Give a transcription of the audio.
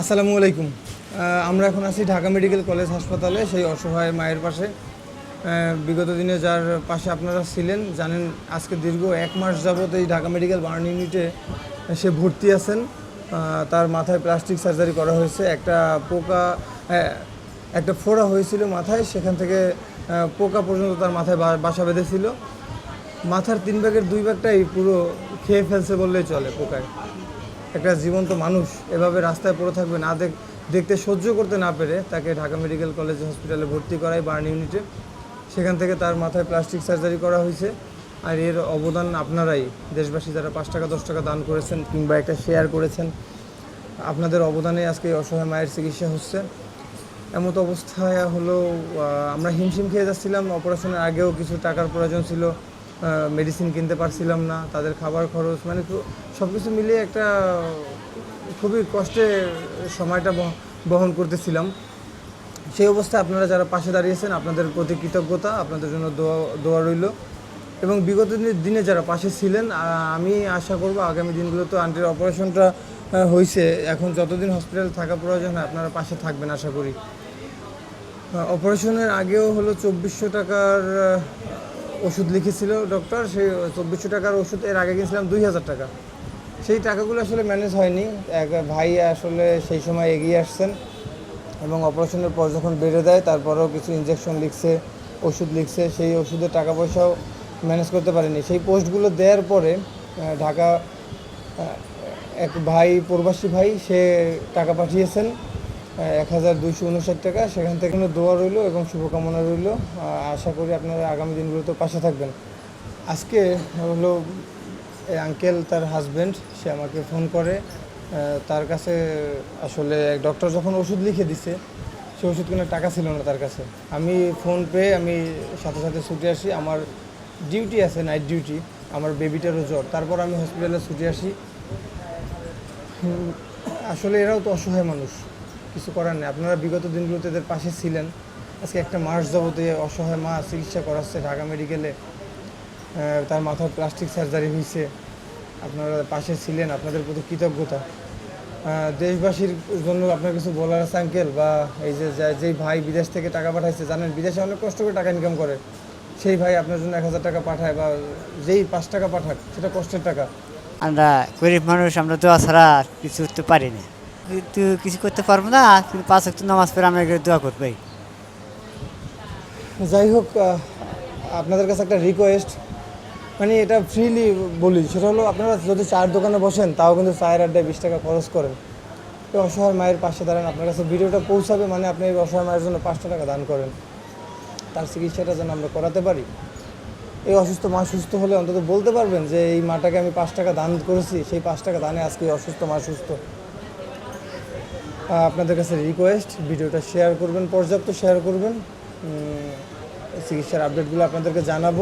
আসসালামু আলাইকুম। আমরা এখন আছি ঢাকা মেডিকেল কলেজ হাসপাতালে, সেই অসহায় মায়ের পাশে। বিগত দিনে যার পাশে আপনারা ছিলেন, জানেন আজকে দীর্ঘ এক মাস যাবত এই ঢাকা মেডিকেল বার্ন ইউনিটে সে ভর্তি আছেন। তার মাথায় প্লাস্টিক সার্জারি করা হয়েছে, একটা পোকা একটা ফোড়া হয়েছিল মাথায়, সেখান থেকে পোকা পর্যন্ত তার মাথায় বাসা বেঁধেছিল। মাথার তিন ভাগের দুই ভাগটাই পুরো খেয়ে ফেলছে বললেই চলে পোকায়। একটা জীবন্ত মানুষ এভাবে রাস্তায় পড়ে থাকবে না, দেখ, দেখতে সহ্য করতে না পেরে তাকে ঢাকা মেডিকেল কলেজ হসপিটালে ভর্তি করায় বার্ন ইউনিটে। সেখান থেকে তার মাথায় প্লাস্টিক সার্জারি করা হয়েছে। আর এর অবদান আপনারাই, দেশবাসী যারা পাঁচ টাকা, দশ টাকা দান করেছেন কিংবা একটা শেয়ার করেছেন, আপনাদের অবদানে আজকে অসহায় মায়ের চিকিৎসা হচ্ছে। এমত অবস্থায় হলো আমরা হিমশিম খেয়ে যাচ্ছিলাম। অপারেশনের আগেও কিছু টাকার প্রয়োজন ছিল। মেডিসিন কিনতে পারছিলাম না, তাদের খাবার খরচ মানে সব কিছু মিলিয়ে একটা খুবই কষ্টে সময়টা বহন করতেছিলাম। সেই অবস্থায় আপনারা যারা পাশে দাঁড়িয়েছেন, আপনাদের প্রতি কৃতজ্ঞতা, আপনাদের জন্য দোয়া দোয়া রইল। এবং বিগত দিনে- যারা পাশে ছিলেন আমি আশা করব আগামী দিনগুলোতে আন্টির অপারেশনটা হয়েছে এখন যতদিন হসপিটালে থাকা প্রয়োজন হয়, আপনারা পাশে থাকবেন, আশা করি। অপারেশনের আগেও হলো চব্বিশশো টাকার ওষুধ লিখেছিল ডক্টর সেই চব্বিশশো টাকার ওষুধ এর আগে কিনছিলাম দুই হাজার টাকা। সেই টাকাগুলো আসলে ম্যানেজ হয়নি। এক ভাই আসলে সেই সময় এগিয়ে আসছেন এবং অপারেশনের পর যখন বেড়ে দেয়, তারপরেও কিছু ইঞ্জেকশন লিখছে, ওষুধ লিখছে, সেই ওষুধের টাকা পয়সাও ম্যানেজ করতে পারেনি। সেই পোস্টগুলো দেওয়ার পরে ঢাকা এক ভাই, প্রবাসী ভাই, সে টাকা পাঠিয়েছেন। এক হাজার দুইশো উনষাট টাকা। সেখান থেকে দোয়া রইল এবং শুভকামনা রইল। আশা করি আপনারা আগামী দিনগুলোতে পাশে থাকবেন। আজকে হলো এই আঙ্কেল তার হাজব্যান্ড সে আমাকে ফোন করে। তার কাছে আসলে ডক্টর যখন ওষুধ লিখে দিছে, সে ওষুধ কেনার টাকা ছিল না তার কাছে। আমি ফোন পেয়ে আমি সাথে সাথে ছুটে আসি। আমার ডিউটি আছে নাইট ডিউটি আমার বেবিটারও জ্বর। তারপর আমি হসপিটালে ছুটে আসি। আসলে এরাও তো অসহায় মানুষ। কিছু করার নেই। আপনারা বিগত দিনগুলোতে এদের পাশে ছিলেন। আজকে একটা মাস যাবতে অসহায় মা চিকিৎসা করাচ্ছে ঢাকা মেডিকেলে। তার মাথায় প্লাস্টিক সার্জারি হয়েছে। আপনারা পাশে ছিলেন, আপনাদের প্রতি কৃতজ্ঞতা। দেশবাসীর জন্য আপনার কিছু বলার আছে, আঙ্কেল? বা এই যে যেই ভাই বিদেশ থেকে টাকা পাঠাইছে, জানেন, বিদেশে অনেক কষ্ট করে টাকা ইনকাম করে। সেই ভাই আপনার জন্য এক হাজার টাকা পাঠায় বা যেই পাঁচ টাকা পাঠাক, সেটা কষ্টের টাকা। আমরা গরিব মানুষ, আমরা দোয়া ছাড়া কিছু করতে পারি না। কিছু করতে পারব না, কিন্তু পাঁচ একটু নামাজ পড়ে এগুলো দোয়া করবোই যাই হোক আপনাদের কাছে একটা রিকোয়েস্ট মানে এটা ফ্রিলি বলি, সেটা হলো আপনারা যদি চায়ের দোকানে বসেন, তাও কিন্তু চায়ের আড্ডায় বিশ টাকা খরচ করেন। অসহায় মায়ের পাশে দাঁড়ান, আপনার কাছে ভিডিওটা পৌঁছাবে মানে আপনি এই অসহায় মায়ের জন্য পাঁচশো টাকা দান করেন। তার চিকিৎসাটা যেন আমরা করাতে পারি। এই অসুস্থ মা সুস্থ হলে অন্তত বলতে পারবেন যে, এই মাটাকে আমি পাঁচ টাকা দান করেছি, সেই পাঁচ টাকা দানে আজকে অসুস্থ মা সুস্থ। আপনাদের কাছে রিকোয়েস্ট ভিডিওটা শেয়ার করবেন পর্যাপ্ত শেয়ার করবেন। চিকিৎসার আপডেটগুলো আপনাদেরকে জানাব।